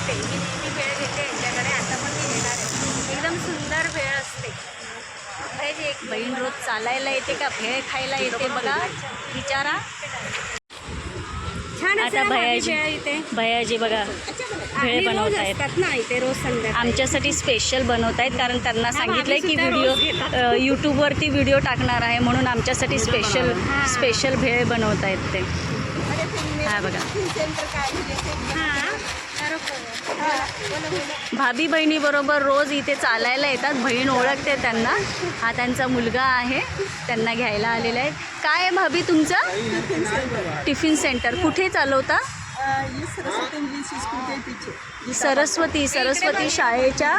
घेते मी नेहमी भेळ घेते यांच्याकडे. आता पण मी घेणार आहे. एकदम सुंदर भेळ असते. एक बहीण रोज चालायला येते का? भेळ खायला येते बघा. विचारा. छान आता भैयाजी भैयाजी बघा. भेळ बनवत आहेत असतात ना इथे रोज संध्याकाळी? आमच्यासाठी स्पेशल बनवत आहेत कारण त्यांना सांगितलंय की व्हिडिओ यूट्यूबवरती व्हिडिओ टाकणार आहे म्हणून आमच्यासाठी स्पेशल. स्पेशल भेळ बनवत आहेत ते हा बघा. भाभी बहिणीबरोबर रोज इथे चालायला येतात. बहीण ओळखते त्यांना. हा त्यांचा मुलगा आहे. त्यांना घ्यायला आलेला आहे. काय आहे भाभी तुमचं? Tiffin centre. कुठे चालवता? सरस्वती सरस्वती शाळेच्या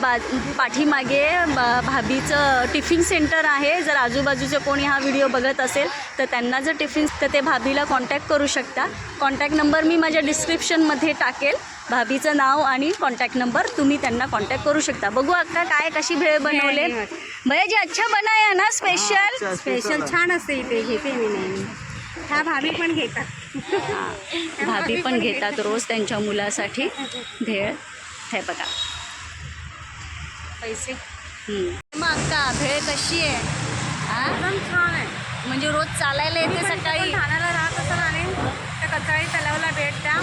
बा पाठीमागे बा- भाभीचं टिफिन सेंटर आहे. जर आजूबाजूचे कोणी हा व्हिडिओ बघत असेल तर त्यांना जर टिफिन तर ते भाभीला कॉन्टॅक्ट करू शकता. कॉन्टॅक्ट नंबर मी माझ्या डिस्क्रिप्शनमध्ये टाकेल. भाभीचं नाव आणि कॉन्टॅक्ट नंबर तुम्ही त्यांना कॉन्टॅक्ट करू शकता. बघू अक्का काय कशी भेळ बनवले. भैयाजी अच्छा बनाया ना स्पेशल स्पेशल छान असते इथे घेते मी नेहमी ह्या भाभी पण घेतात. भाभी पण घेतात रोज त्यांच्या मुलासाठी भेळ. हे बघा. पैसे. मग अक्का भेळ कशी आहे? हा? एकदम छान आहे. म्हणजे रोज चालायला येते सकाळी? ठाण्याला राहत असाल आणि त्या कचाळी तलावला भेट द्या.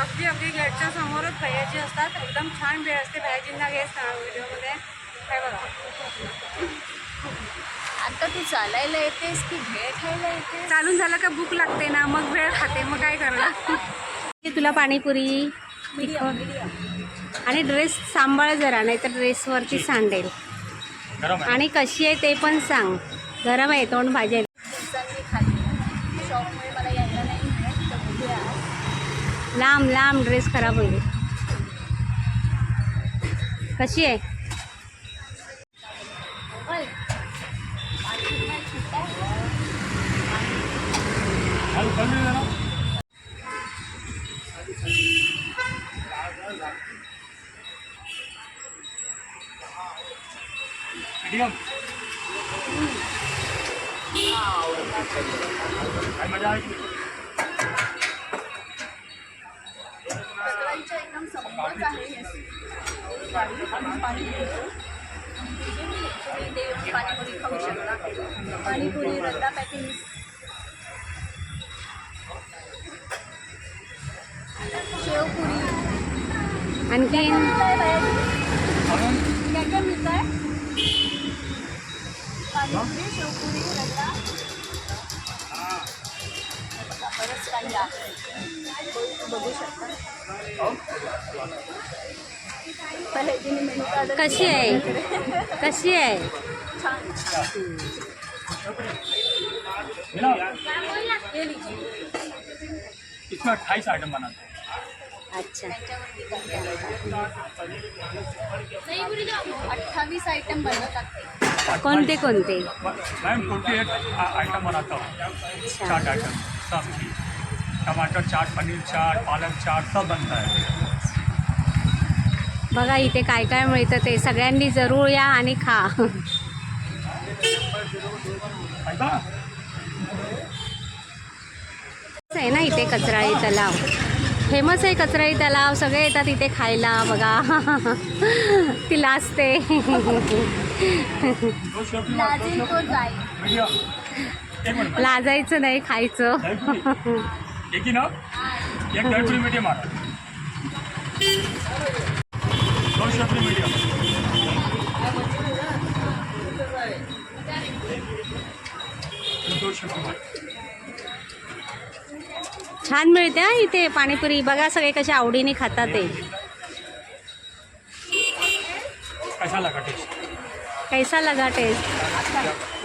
अगदी अगदी गेटच्या समोरच भैयाजी असतात. एकदम छान भेळ असते. भैयाजींना घेस व्हिडिओमध्ये. काय बघा. आता तू चालायला येतेस की भेळ खायला येतेस? चालून झालं का भूक लागते ना मग वेळ खाते मग काय करणार? तुला पाणीपुरी आणि ड्रेस सांभाळ जरा नाही तर ड्रेसवरती सांडेल. आणि कशी आहे ते पण सांग. गरम आहे तोंड बघूया लांब लांब ड्रेस खराब होईल. कशी आहे? मीडियम काय मजा आहे एकदम आहे हे पाणीपुरी खाऊ शकता पाणीपुरी रद्दा पॅकिंग शेवपुरी बाहेर काय काय मिळत आहे पाणीपुरी शेवपुरी रगडा हे बरंच काही आहे बघू शकता पहिले मेनू कार्ड कशी आहे? कशी आहे? इसमें अट्ठाईस आइटम बनाते हैं। अच्छा। अठ्ठावीस आयटम बनवतात कोणते कोणते? मैम ट्वेंटी एट आइटम बनाता हूँ चाट आइटम सब्जी टमाटर चाट पनीर चाट पालक चाट सब बनता है बघा इथे काय काय मिळतं ते सगळ्यांनी जरूर या आणि खा. आहे ना इथे कचराळी तलाव. फेमस आहे कचराळी तलाव सगळे येतात इथे खायला बघा. ती लाजते लाजेल तो जाईल लाजायचं नाही खायचं. छान मिळते हा इथे पाणीपुरी. बघा सगळे कसे आवडीने खातात ते. टेस्ट? कैसा लगा टेस्ट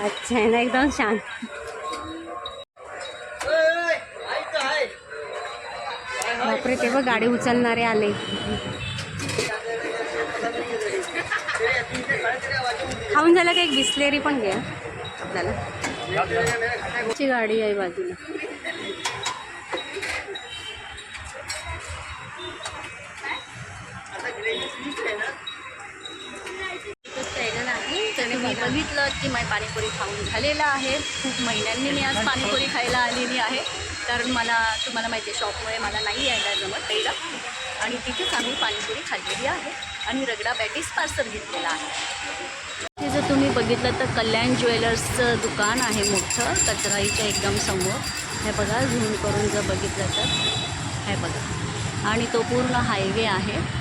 अच्छा आहे ना एकदम छान बापरे ते बघ गाडी उचलणारे आले. खाऊन झालं का एक बिस्लेरी पण घ्या आपल्याला? ची गाडी आहे बाजूला. मी बघितलं की मी पाणीपुरी खाऊन झालेलं आहे. खूप महिन्यांनी मी आज पाणीपुरी खायला आलेली आहे. कारण मला तुम्हाला माहिती आहे शॉपमुळे मला नाही यायला जमत पहिलं. आणि तिथेच आम्ही पाणीपुरी खाल्लेली आहे. आणि रगडा पॅटीस पार्सल घेतलेला आहे. हे जर तुम्ही बघितलं तर कल्याण ज्वेलर्सचं दुकान आहे मोठं कचराईच्या एकदम समोर. हे बघा झूम करून जर बघितलं तर. हे बघा. आणि तो पूर्ण हायवे आहे हे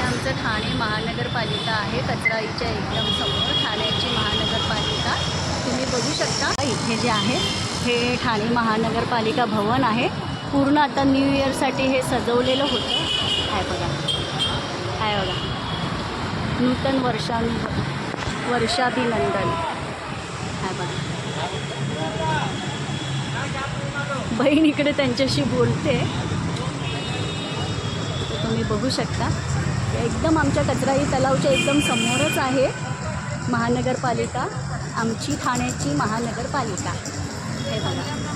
आमचं ठाणे महानगरपालिका आहे एकदम समोर ठाण्याची महानगरपालिका. तुम्ही बघू शकता. इथे जे आहे हे ठाणे महानगरपालिका भवन आहे. पूर्ण आता न्यू इयरसाठी हे सजवलेलं होतं. आहे बघा. आहे बघा. नूतन वर्षानु वर्षाभिनंदन. आहे बघा. बहीण इकडे त्यांच्याशी बोलते. तुम्ही बघू शकता. एकदम आमच्या कचराई तलावच्या एकदम समोरच आहे महानगरपालिका. आमची ठाण्याची महानगरपालिका. हे बघा.